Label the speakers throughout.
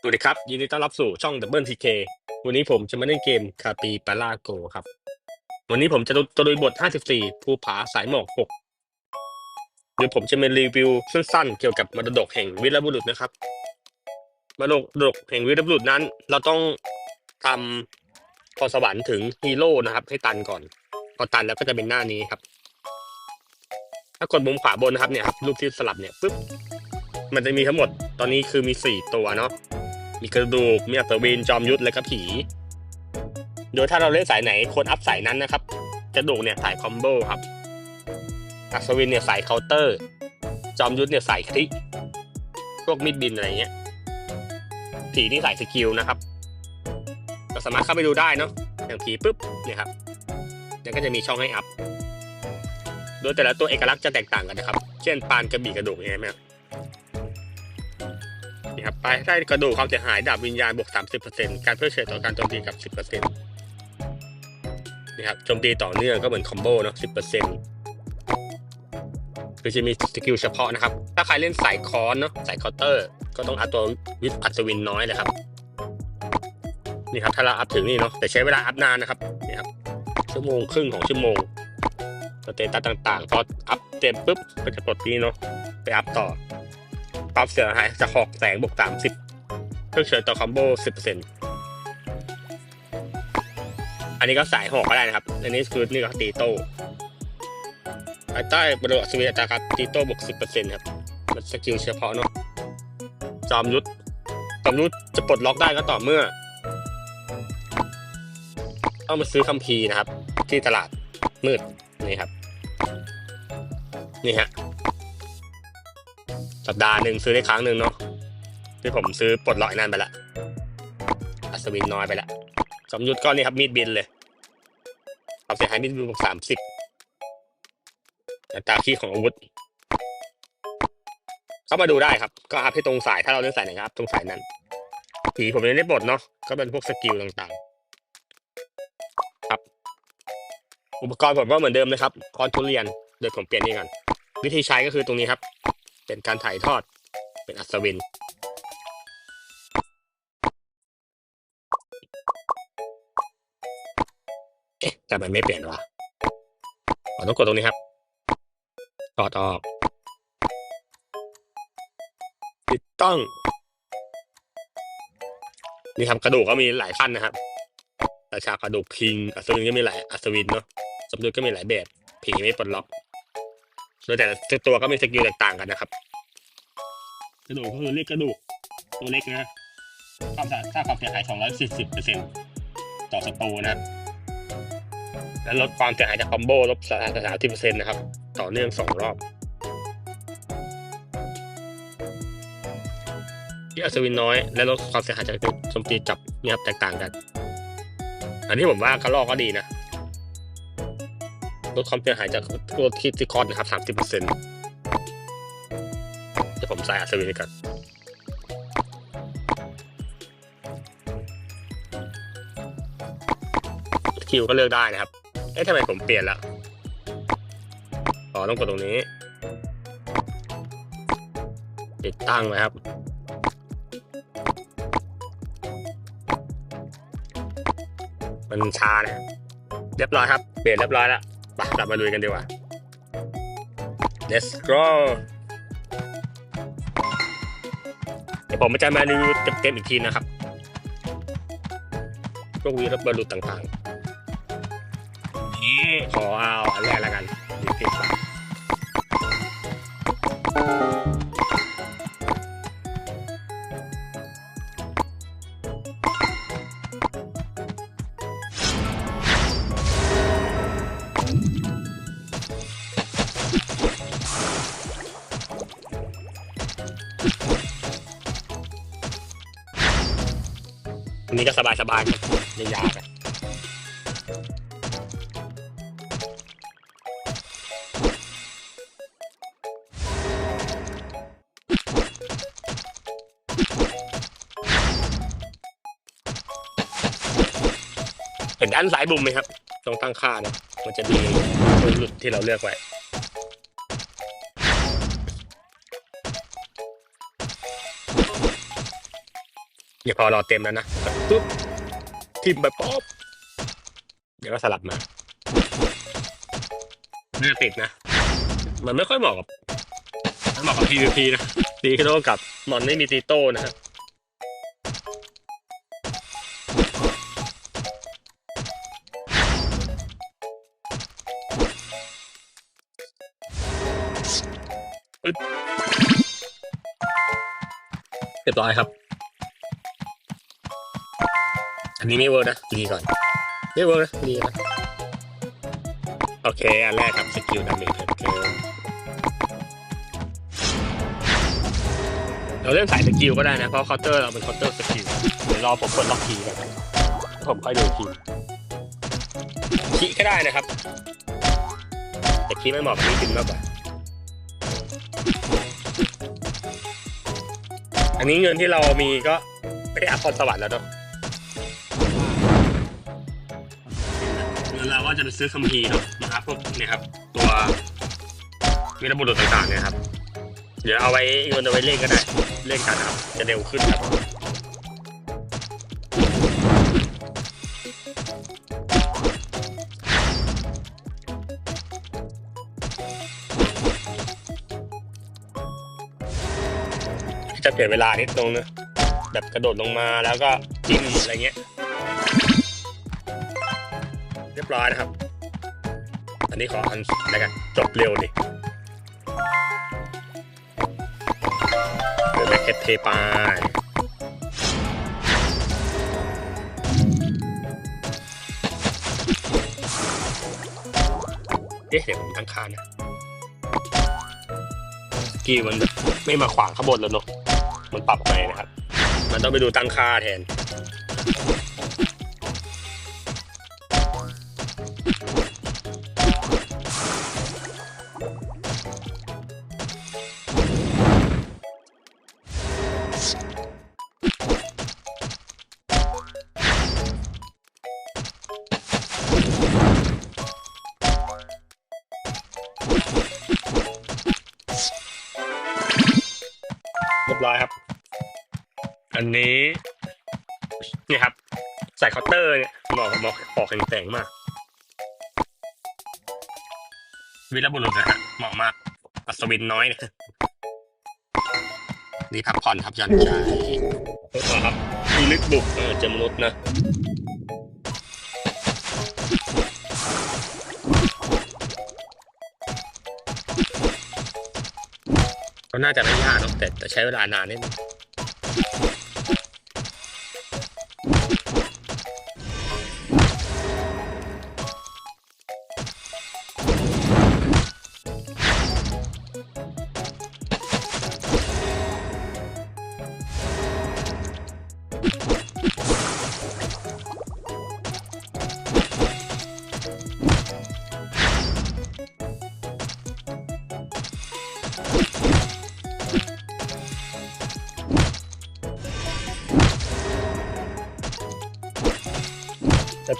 Speaker 1: สวัสดีครับ ยินดีต้อนรับสู่ช่อง Double TK วันนี้ผมจะมาเล่นเกมคาปีปาราโกครับ วันนี้ผมจะจะดูบท 54 ภูผาสายหมอก 6 เดี๋ยวผมจะมารีวิวสั้นๆ เกี่ยวกับมรดกแห่งวีรบุรุษนะครับ มรดกแห่งวีรบุรุษนั้น เราต้องทำพรสวรรค์ถึงฮีโร่นะครับ ให้ตันก่อน พอตันแล้วก็จะเป็นหน้านี้ครับ ถ้ากดมุมขวาบนนะครับเนี่ยครับรูปที่สลับเนี่ยปุ๊บมันจะมีทั้งหมดตอนนี้คือมีสี่ตัวเนาะ มีกระดูก มีอัศวินจอมยุทธและก็ผี โดยถ้าเราเล่นสายไหนควรอัพสายนั้นนะครับ กระดูกเนี่ยสายคอมโบครับ อัศวินเนี่ยสายเคาน์เตอร์ จอมยุทธเนี่ยสายคลิก พวกมิดบินอะไรเงี้ย ผีนี่สายสกิลนะครับก็สามารถเข้าไปดูได้เนาะ อย่างผีปุ๊บเนี่ยครับแล้วก็จะมีช่องให้อัพ โดยแต่ละตัวเอกลักษณ์จะแตกต่างกันนะครับ เช่นปานกระบี่กระดูกเนี่ยไหม นี่ครับไปได้กระดูกความเสียหายดาบวิญญาณบวก 30%การเพื่อเฉยต่อการโจมตีกับ 10%นี่ครับโจมตีต่อเนื่องก็เหมือนคอมโบเนาะ 10%คือจะมีสกิลเฉพาะนะครับ ถ้าใครเล่นสายคอนเนาะสายเคาน์เตอร์ ก็ต้องอัพตัววิสอัศวินน้อยเลยครับ นี่ครับถ้าเราอัพถึงนี่เนาะแต่ใช้เวลาอัพนานนะครับนี่ครับชั่วโมงครึ่งของชั่วโมงสเตตัสต่างๆพออัพเต็มปุ๊บก็จะปลดนี้เนาะไปอัพต่อ ปรับเสียหายจากหอกแสงบวกสามสิบเพื่อเฉยต่อคอมโบสิบเปอร์เซ็นต์อันนี้ก็สายหอกก็ได้นะครับ อันนี้คือนี่ก็ตีโต้ภายใต้บริบทสวิตตาครับตีโต้บวกสิบเปอร์เซ็นต์ครับ มันสกิลเฉพาะเนาะ จอมยุทธจอมยุทธจะปลดล็อกได้ก็ต่อเมื่อต้องมาซื้อคัมภีร์นะครับ ที่ตลาดมืดนี่ครับ นี่ฮะ สัปดาห์หนึ่งซื้อได้ครั้งหนึ่งเนาะที่ผมซื้อปลดล็อกนั่นไปละอัศวินน้อยไปละสมยุทธก็นี่ครับมีดบินเลยควาเสียหายมีดบินบวกสามสิบตาคีย์ของอาวุธเข้ามาดูได้ครับ ก็อัพให้ตรงสายถ้าเราเล่นสายไหนก็อัพตรงสายนั้นผีผมยังไม่ได้บทเนาะก็เป็นพวกสกิลต่างๆ ครับ อุปกรณ์ผมก็เหมือนเดิมนะครับคอนทุเรียนเดี๋ยวผมเปลี่ยนนี่ก่อนวิธีใช้ก็คือตรงนี้ครับ เป็นการถ่ายทอด เป็นอัศวิน เอ๊ะแต่มันไม่เปลี่ยนวะอ๋อต้องกดตรงนี้ครับถอดออก ติดตั้ง นี่ครับกระดูกก็มีหลายขั้นนะครับราชากระดูกคิง อัศวินก็มีหลายอัศวินเนาะสมดุลก็มีหลายแบบ ผีไม่ปลดล็อก โดยแต่ตัวก็มีสกิลแตกต่างกันนะครับ กระดูกก็คือเรียกกระดูก ตัวเล็กนะความสาค่าความเสียหาย 240เปอร์เซ็นต์ต่อศัตรูนะ และลดความเสียหายจากคอมโบลบ30เปอร์เซ็นต์นะครับ ต่อเนื่องสองรอบ ที่อัศวินน้อย และลดความเสียหายจากโจมตีจับนี่ครับแตกต่างกัน อันนี้ผมว่ากระลอกก็ดีนะ ลดความเสียหายจากตัวคิดซิคอนนะครับ30เปอร์เซ็นต์เดี๋ยวผมใส่อัศวินก่อนคิวก็เลือกได้นะครับ เอ๊ะทำไมผมเปลี่ยนละอ๋อต้องกดตรงนี้ ติดตั้งไว้ครับมันช้าเนี่ยเรียบร้อยครับ เปลี่ยนเรียบร้อยแล้ว ปกลับมาลุยกันดีกว่า let's go เดี๋ยวผมจะมารีวิวเต็มๆอีกทีนะครับพวกวีรบรุษต่างๆนี่ขอเอาอันแรกแล้วกัน เห็นด้านซ้ายบุมไหมครับตรงตั้งค่านะมันจะมีตัวหลุดที่เราเลือกไว้นอย่าพอรอเต็มแล้วนะปุ๊บทิมไปป๊อบเดี๋ยวก็สลับมาไม่จะติดนะ มันไม่ค่อยเหมาะกับเหมาะกับ PVP นะตีโต้กับมอนไม่มีตีโต้นะฮะอึ๊ ร้อยครับ อันนี้ไม่เวิร์กนะดีก่อน ไม่เวิร์กนะดีนะ โอเค อันแรกครับสกิลดาเมจโอเคเราเล่นสายสกิลก็ได้นะ เพราะเคาน์เตอร์เราเป็นเคาน์เตอร์สกิลเดี๋ยวรอผมกดล็อกคีก่อนผมค่อยดูคีคีก็ได้นะครับ แต่คีไม่เหมาะกับนี่ดึงมากกว่า อันนี้เงินที่เรามีก็ไม่ได้อัพพรสวรรค์แล้วเนาะแล้วเราก็จะไปซื้อคัมภีร์เนาะนะครับพวกเนี่ยครับ ตัววีรบุรุษต่างๆเนี่ยครับ เดี๋ยวเอาไว้เงินเอาไว้เล่นก็ได้ เล่นกันครับ จะเร็วขึ้นครับ จะเปลี่ยนเวลานิดนึงนะแบบกระโดดลงมาแล้วก็จิ้มอะไรเงี้ย เรียบร้อยนะครับ อันนี้ขออันแล้วกันจบเร็วดิเดี๋ยวแม็กเก็ตเทไปเอ๊ะเดี๋ยวผมตั้งค่านะกีมันไม่มาขวางข้างบนแล้วเนอะ มันปรับไปนะครับ มันต้องไปดูตั้งค่าแทน ยบร้อยครับ อันนี้นี่ครับ ใส่เคาน์เตอร์เนี่ยเหมาะกับเหมาะปอกแข็งแกร่งมาก วิรบุรุษนะฮะเหมาะมากอัศวินน้อยนะนี่พักผ่อนครับหย่อนใจเพิ่มครับมีลึกบุกเออเจอมนุษย์นะ น่าจะไม่ยากหรอกแต่แต่ใช้เวลานานนิดนึง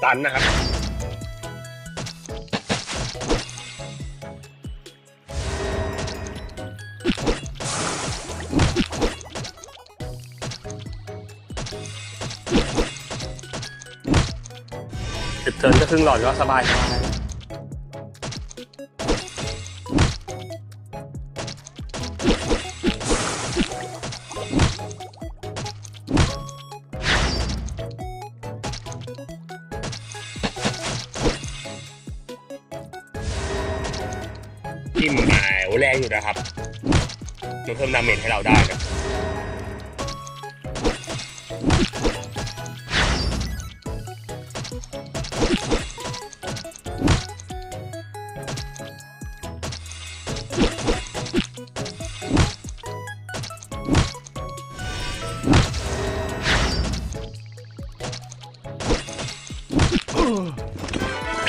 Speaker 1: ตันนะครับ สิบเทิร์นก็ครึ่งหลอดก็สบายสบาย เมดาเมจให้เราได้นะ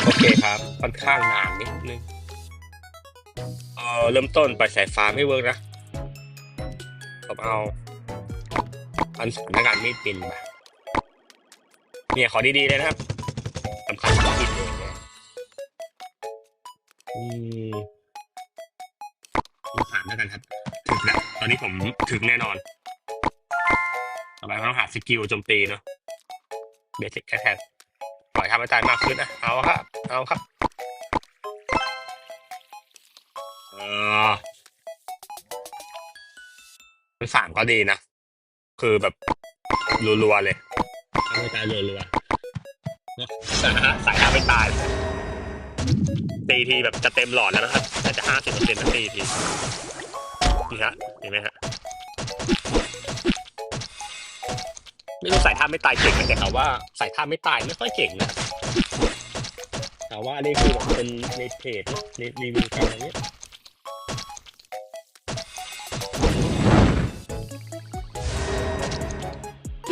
Speaker 1: โอเคครับค่อนข้างนานนิดนึง เออเริ่มต้นไปล่อยสายฟ้าไม่เวิร์กนะ เอาอันสถานการณ์มีดปินมาเนี่ยขอดีๆเลยนะครับสำคัญที่ผิดเลยเนี่ยอืมดูผ่านแล้วกันครับ ถึงแล้วตอนนี้ผมถึงแน่นอน ต่อไปต้องหาสกิลโจมตีเนาะเบสิกแค่แทนปล่อยทำให้ตายมากขึ้นนะ เอาครับ เอาครับ เออ เป็นสามก็ดีนะ คือแบบรัวๆเลยทำให้ตายรัวๆเนอะสายฮะสายทำไม่ตายตีทีแบบจะเต็มหลอดแล้วนะครับแต่จะห้าสิบเปอร์เซ็นต์นะตีทีนี่ฮะเห็นไหมฮะไม่รู้สายท่าไม่ตายเก่งนะแต่เขาว่าสายท่าไม่ตายไม่ค่อยเก่งนะครับแต่ว่านี่คือแบบเป็นในเพจนะในรีวิวกันอะไรเงี้ย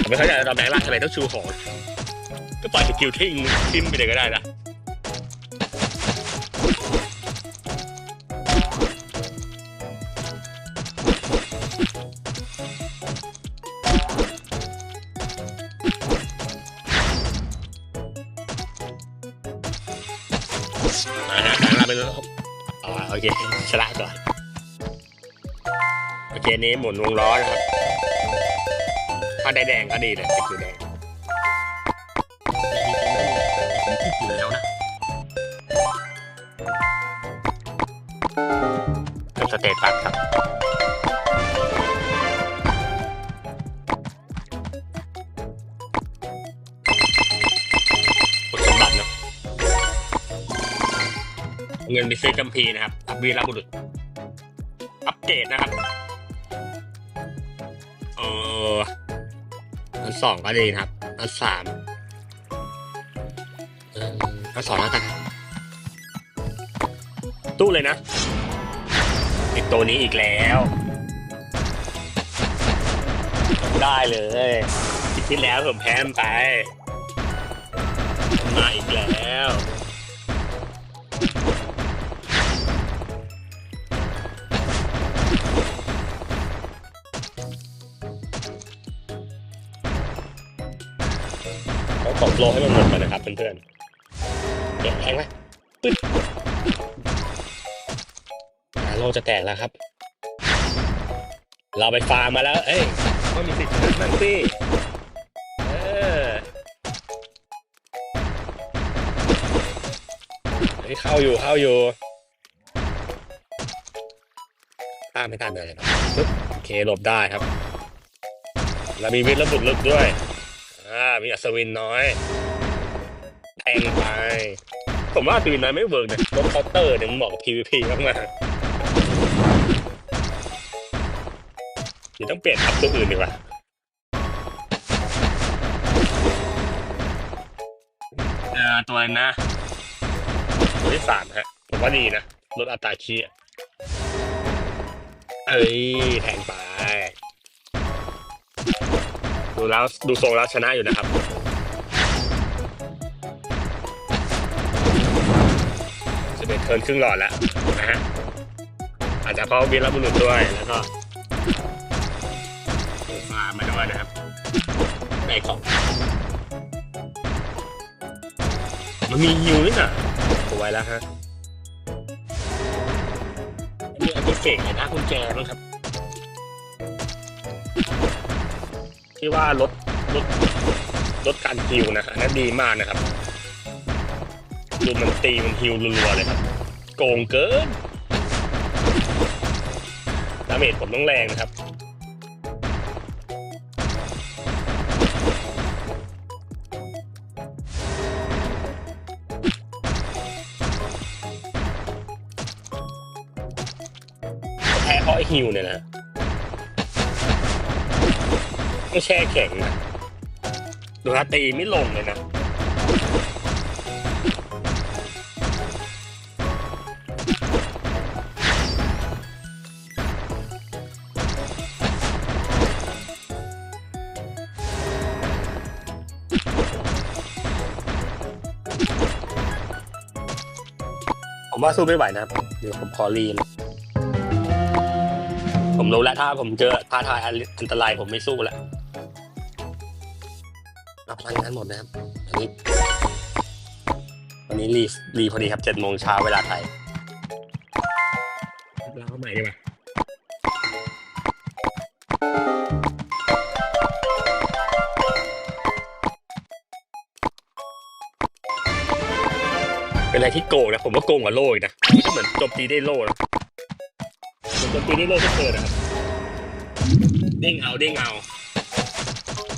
Speaker 1: ไม่เข้าใจเราแบงค์ล่างทำไมต้องชูของก็ปล่อยสกิลทิ้งทิ้งไปเลยก็ได้นะนะฮะแบงค์ล่างเป็นอ๋อโอเคชนะก่อนโอเคนี้หมุนวงล้อนะครับ ถ้าได้แดงก็ดีเลยสกิลแดงผมคิดอยู่แล้วนะเป็นสเตตัสครับกดสมบัติเนะเงินไปซื้อกัมพีนะครับวีรบุรุษ อัปเกรดนะครับ สองก็ดีนะครับอันสามอันสองแล้วกันตู้เลยนะอีกตัวนี้อีกแล้ว ได้เลยอาทิตย์ที่แล้วผมแพ้มไป มาอีกแล้ว ต้องตบโลให้มันหมดก่อนนะครับเพื่อนๆเก็บแทงไหมปึ๊ดอ่าโลจะแตกแล้วครับ เราไปฟาร์มมาแล้ว เอ้ยก็มีสิทธิ์นั่นสิเออเฮ้ยเข้าอยู่เข้าอยู่ตามไม่ตามเลยนะโอเคหลบได้ครับ เรามีวิทย์ระบุดลึกด้วย อ่ามีอัศวินน้อยแทงไปผมว่าอัศวินน้อยไม่เวิร์กนะรถเคาน์เตอร์เนี่ยมันเหมาะกับ PVP มากๆเดี๋ยวต้องเปลี่ยนทับตัวอื่นดีกว่าเออตัวนั้นะ ตัวที่สามฮะ ผมว่าดีนะ ลดอัตราคีเอ้ย แทงไป ดูแล้วดูทรงแล้วชนะอยู่นะครับ จะเป็นเทิร์นครึ่งหลอดแล้วนะฮะ อาจจะเพราะวีรบุรุษด้วยแล้วก็มามาด้วยนะครับในของมันมีฮิวนี่น่ะตัวไว้แล้วฮะอันนี้อันนี้เก่งเลยนะคุณแจมั้งครับ ที่ว่าลดลดลดการฮิวนะอันนั้นดีมากนะครับดูมันตีมันฮิวรัวๆเลยครับโกงเกินดาเมจผมต้องแรงนะครับแพ้เพราะไอฮิวเนี่ยนะ ไม่แช่แข็งนะดูนะตีไม่ลงเลยนะผมว่าสู้ไม่ไหวนะครับ เดี๋ยวผมขอรีน ผมรู้แล้วถ้าผมเจอท้าทายอันตรายผมไม่สู้แล้ว ทั้งนั้นหมดนะครับวันนี้วันนี้รีรีพอดีครับเจ็ดโมงเช้าเวลาไทยล้าใหม่ดีกว่าเป็นอะไรที่โกงนะ ผมว่าโกงกว่าโล่กนะมันก็เหมือนโจมตีได้โล่นะเหมืนโจมตีได้โล่ที่เกิดนะครับเด้งเอาเด้งเอา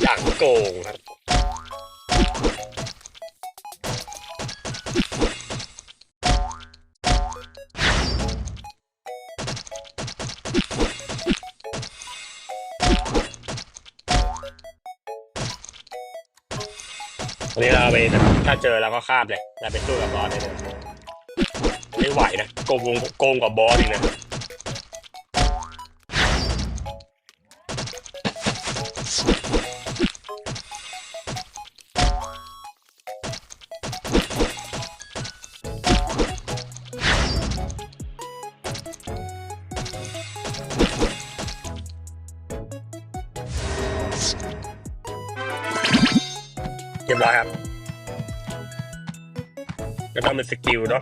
Speaker 1: อย่างโกงครับ ถ้าเจอเราก็คาบเลยเราไปสู้กับบอสได้เลยไม่ไหวนะโกงโกงกว่าบอสอีกนะเรียบร้อยครับ ต้องเป็นสกิลเนาะ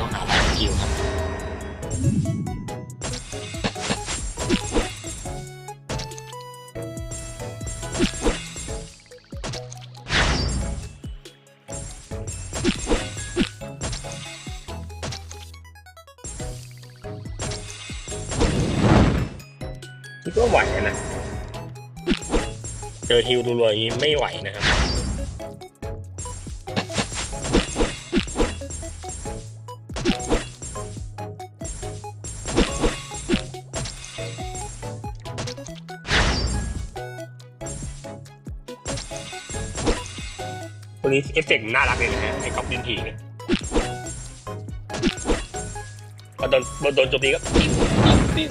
Speaker 1: ต้องหาสกิลครับคิดว่าไหวนะ เจอฮิวรัวๆอย่างนี้ไม่ไหวนะครับ ตัวนี้เอฟเฟกต์น่ารักเลยนะฮะไอ้กอบดินผีเนี่ยพอโดนพอโดนโจมตีก็ปิ๊บปิ๊บ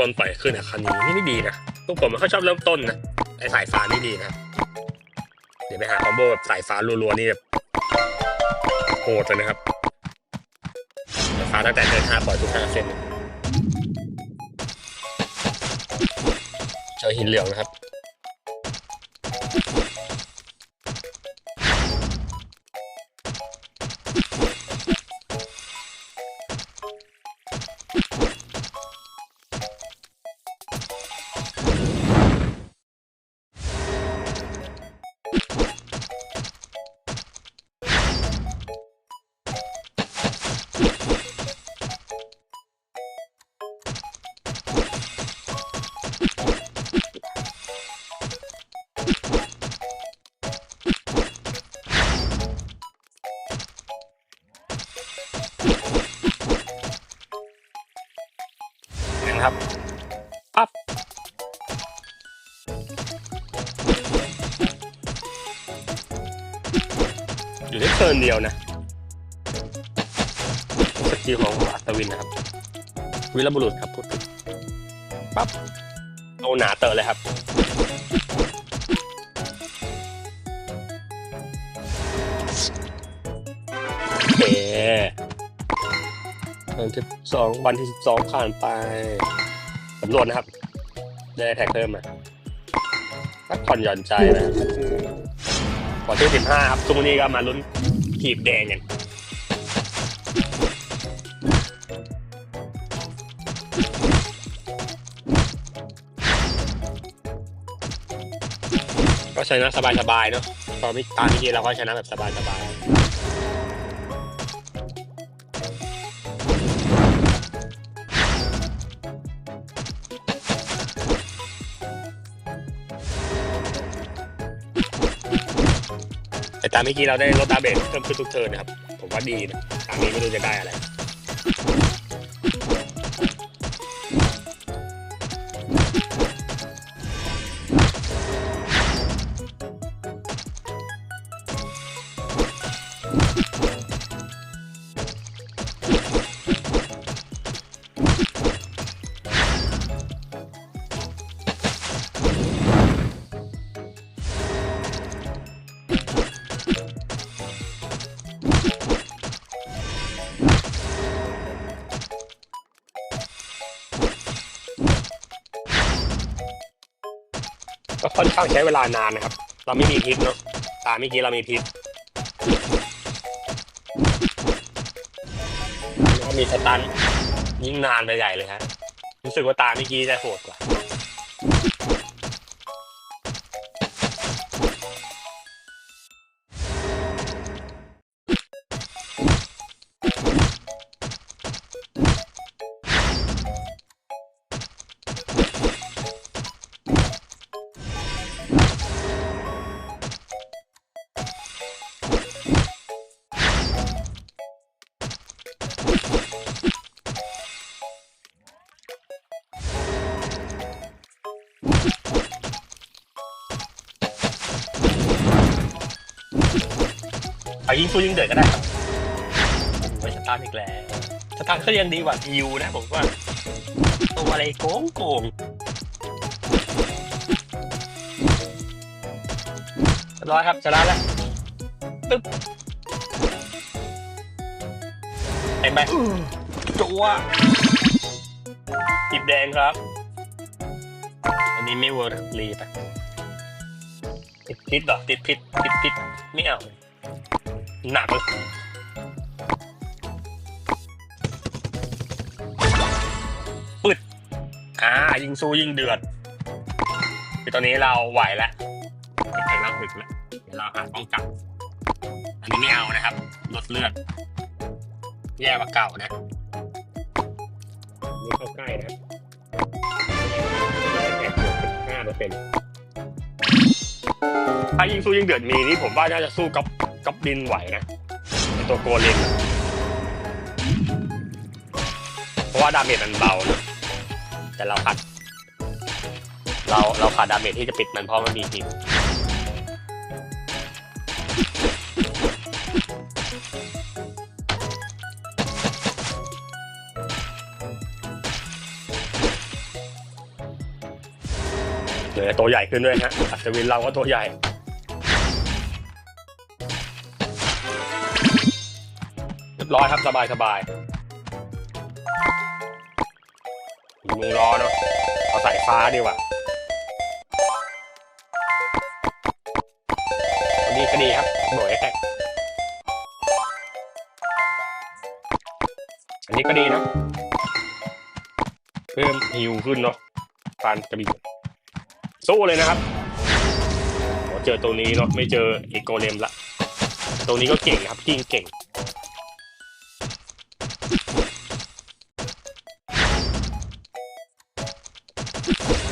Speaker 1: ต้นปล่อยขึ้นอะคันนี้นี่ไม่ดีนะทุกผมไม่ค่อยชอบเริ่มต้นนะไอสายฟ้านี่ดีนะเดี๋ยวไปหาคอมโบแบบสายฟ้ารัวๆนี่แบบโหดเลยนะครับสายฟ้าตั้งแต่เดินห้าปล่อยทุกห้าเส้นเจอหินเหลืองนะครับ อยู่ได้เทิร์นเดียวนะสกิลของอัศวินนะครับ วิรบุรุษครับพูดปั๊บเอาหนาเตอะเลยครับโอเควันที่สองวันที่สิบสองผ่านไปสำรวจนะครับ ได้แท็กเพิ่มมาพักผ่อนหย่อนใจนะ อที่สิบห้าครับทุกวันนี้ก็มาลุ้นขีบแดงกันก็ชนะสบายๆเนาะพอมิตามเมื่อกี้เราก็ชนะแบบสบายๆ แต่ตามเมื่อกี้เราได้ลดตาเมจเพิ่มขึ้นทุกเทิร์นนะครับ ผมว่าดีนะตามนี้ไม่รู้จะได้อะไร ช้เวลานานนะครับ เราไม่มีพิษเนาะตาเมื่อกี้เรามีพิษแล้วก็มีสตันยิ่งนานไปใหญ่เลยฮะรู้สึกว่าตาเมื่อกี้จะโหดกว่า เอายิงสู้ยิงเดือดก็ได้ครับไว้สตาร์ทอีกแล้วสตาร์ทก็ยังดีกว่ายูนะผมว่าตัวอะไรโกงโกงเรียบร้อยครับชนะแล้วตึ๊บเห็นไหมจัวจิบแดงครับ อันนี้ไม่เวิร์กรีไปติดพิษเหรอติดพิษติดพิษไม่เอา หนักเลยปึ๊ดอ่ายิงสู้ยิงเดือดคือตอนนี้เราไหวแล้วแข็งเราถึกแล้วเดี๋ยวเราหาป้องกันอันนี้ไม่เอานะครับลดเลือด แย่กว่าเก่านะนี่เข้าใกล้นะครับแค่บวกห้าเปอร์เซ็นต์ถ้ายิงสู้ยิงเดือดมีนี่ผมว่าน่าจะสู้กับ กับดินไหวนะไอตัวโกเลมเพราะว่าดาเมจมันเบานะแต่เราขัดเราเราขาดดาเมจที่จะปิดมันเพราะมันมีหินเหลือตัวใหญ่ขึ้นด้วยฮะอัศวินเราก็ตัวใหญ่ บร้อยครับสบายสบายมือรอเนาะเอาสายฟ้าดีกว่าอันนี้ก็ดีครับโบยแท็กอันนี้ก็ดีนะเพิ่มฮิวขึ้นเนาะฟันกระบี่สู้เลยนะครับเจอตัวนี้เนาะไม่เจออีโกเลมละตัวนี้ก็เก่งนะครับกิ้งเก่ง Thank you.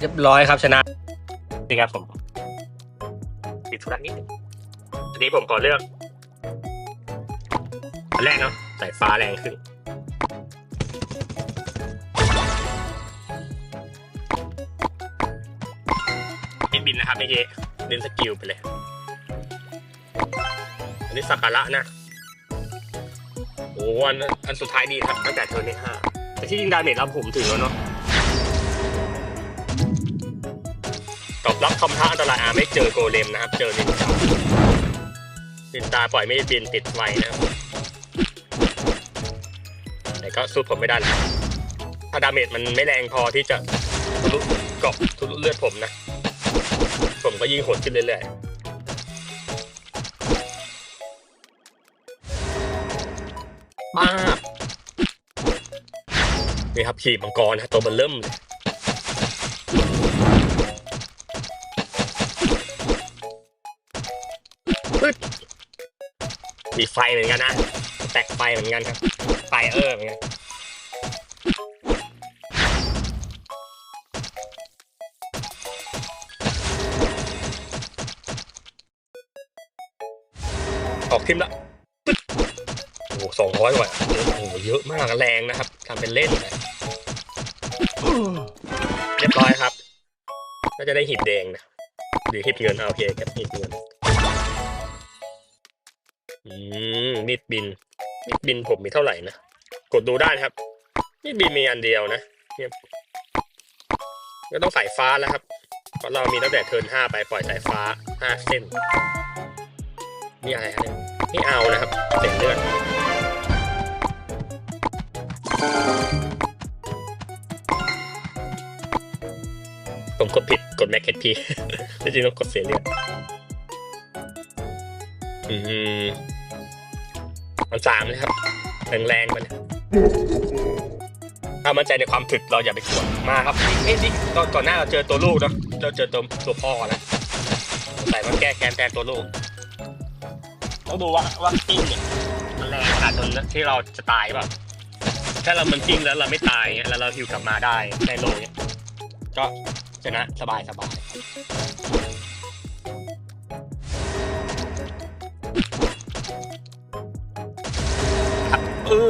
Speaker 1: เรียบร้อยครับชนะนี่ครับผมปิดธุระนิดนึงอันนี้ผมขอเลือกอันแรกเนาะสายฟ้าแรงขึ้นบินบินนะครับเมื่อกี้เน้นสกิลไปเลย อันนี้สักการะนะโอ้อันอันสุดท้ายดีครับตั้งแต่เทอร์นที่ห้าแต่ที่จริงดาเมจเราผมถึงแล้วเนาะ ตอบรับคำท้าอันตรายอาไม่เจอโกเลมนะครับ เจอนินจานินจาปล่อยไม่บินติดไฟนะครับแต่ก็สู้ผมไม่ได้หรอกถ้าดาเมจมันไม่แรงพอที่จะทะลุเกาะทะลุเลือดผมนะ ผมก็ยิ่งโหดขึ้นเรื่อยป้าบนี่ครับขี่มังกรนะตัวมันเริ่มเลย มีไฟเหมือนกันนะแตกไฟเหมือนกันครับไฟเออเหมือนกันออกทิมละโอ้โหสองร้อยกว่าโอ้โหเยอะมากแรงนะครับทำเป็นเล่นไปเรียบร้อยครับ ก็จะได้หีบแดงนะหรือหีบเงินเอาโอเคเก็บหีบเงิน อืมมีดบิน มีดบินผมมีเท่าไหร่นะ กดดูได้นะครับ มีดบินมีอันเดียวนะเนี่ยก็ต้องสายฟ้าแล้วครับ เพราะเรามีตั้งแต่เทิร์นห้าไปปล่อยสายฟ้าห้าเส้น นี่อะไรครับนี่เอานะครับเสียเลือดผมกดผิดกดแม็กเก็ตพีจริงๆต้องกดเสียเลือดอืม มันสามเลยครับแรงๆมันถ้ามั่นใจในความถึกเราอย่าไปกดมาครับเอ้ยนี่ก่อนก่อนหน้าเราเจอตัวลูกเนาะเราเจอตัวตัวพ่อแล้วใส่มาแก้แค้นแทนตัวลูกต้องดูว่าว่ากิ้งเนี่ยมันแรงขนาดจนที่เราจะตายเปล่าถ้าเรามันกิ้งแล้วเราไม่ตายเงี้ยแล้วเราฮิวกลับมาได้ในโลเนี่ยก็ชนะสบายสบาย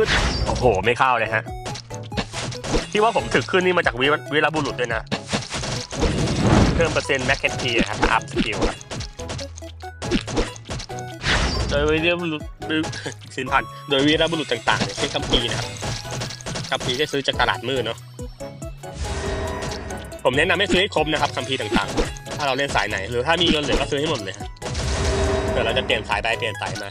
Speaker 1: ดโอ้โห ไม่เข้าเลยฮะ ที่ว่าผมถึกขึ้นนี่มาจากวิววิรบุรุษด้วยนะ เพิ่มเปอร์เซ็นต์แม็กเก็ตทีครับอัพสกิลครับโดยวิรบุรุษสินพันธ์โดยวิรบุรุษต่างๆเนี่ยเช่นคัมปีร์นะครับคัมปีร์ได้ซื้อจากตลาดมืดเนาะผมแนะนำให้ซื้อให้ครบนะครับคัมภีร์ต่างๆ ถ้าเราเล่นสายไหน หรือถ้ามีเงินเหลือก็ซื้อให้หมดเลยฮะเดี๋ยวเราจะเปลี่ยนสายไปเปลี่ยนสายมา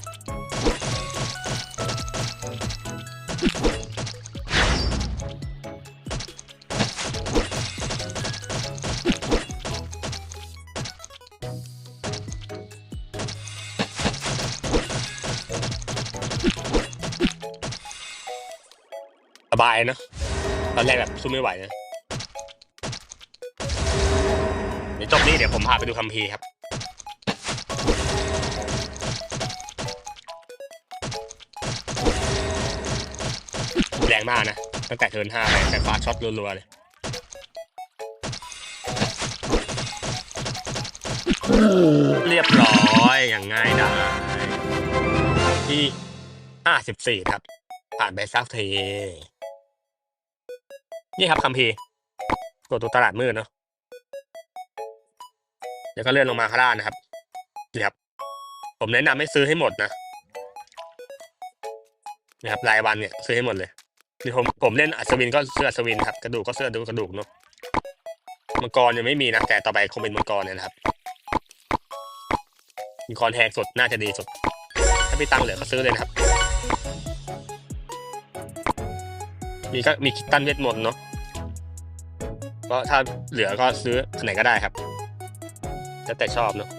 Speaker 1: บายเนะตอนแรกแบบสู้ไม่ไหวนะเดี๋ยวจบนี้เดี๋ยวผมพาไปดูคัมภีร์ครับแรงมากนะ ตั้งแต่เทิร์นห้าไปแต่ฟ้าช็อตรัวๆเลยเรียบร้อยอย่างง่ายดายที่ห้าสิบสี่ครับ ผ่านไปสักที นี่ครับคัมภีร์กดตัวตลาดมืดเนาะเดี๋ยวก็เลื่อนลงมาข้างล่างนะครับนี่ครับ ผมแนะนำให้ซื้อให้หมดนะนี่ครับรายวันเนี่ยซื้อให้หมดเลยนี่ผมผมเล่นอัศวินก็ซื้ออัศวินครับกระดูกก็ซื้อดูกระดูกเนาะมังกรยังไม่มีนะแต่ต่อไปคงเป็นมังกรเนี่ยนะครับมังกรแทงสดน่าจะดีสุด ถ้าพี่ตังค์เหลือก็ซื้อเลยนะครับ มีก็มีคิตตันเวทมนต์เนาะ ก็ถ้าเหลือก็ซื้ออันไหนก็ได้ครับแล้วแต่ชอบเนาะ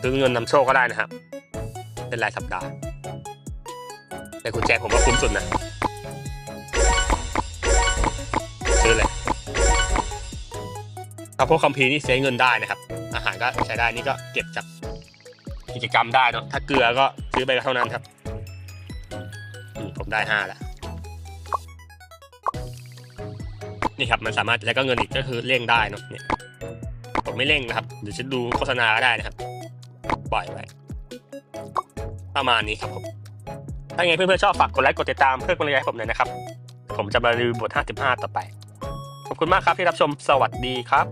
Speaker 1: ซื้อเงินนำโชคก็ได้นะครับ เป็นรายสัปดาห์แต่กุญแจผมว่าคุ้มสุดนะ ซื้อเลยถ้าพวกคัมภีร์นี่เสียเงินได้นะครับ อาหารก็ใช้ได้นี่ก็เก็บจากกิจกรรมได้เนาะถ้าเกลือก็ซื้อไปเท่านั้นครับ ผมได้ห้าแล้ว นี่ครับมันสามารถแล้วก็เงินอีกก็คือเร่งได้เนาะเนี่ยผมไม่เร่งนะครับเดี๋ยวจะดูโฆษณาก็ได้นะครับ ปล่อยไว้ประมาณนี้ครับผมถ้าไงเพื่อนๆชอบฝากกดไลค์กดติดตามเพื่อเป็นกำลังใจให้ผมหน่อยนะครับ ผมจะมารีวิวบท 55 ต่อไป ขอบคุณมากครับที่รับชมสวัสดีครับ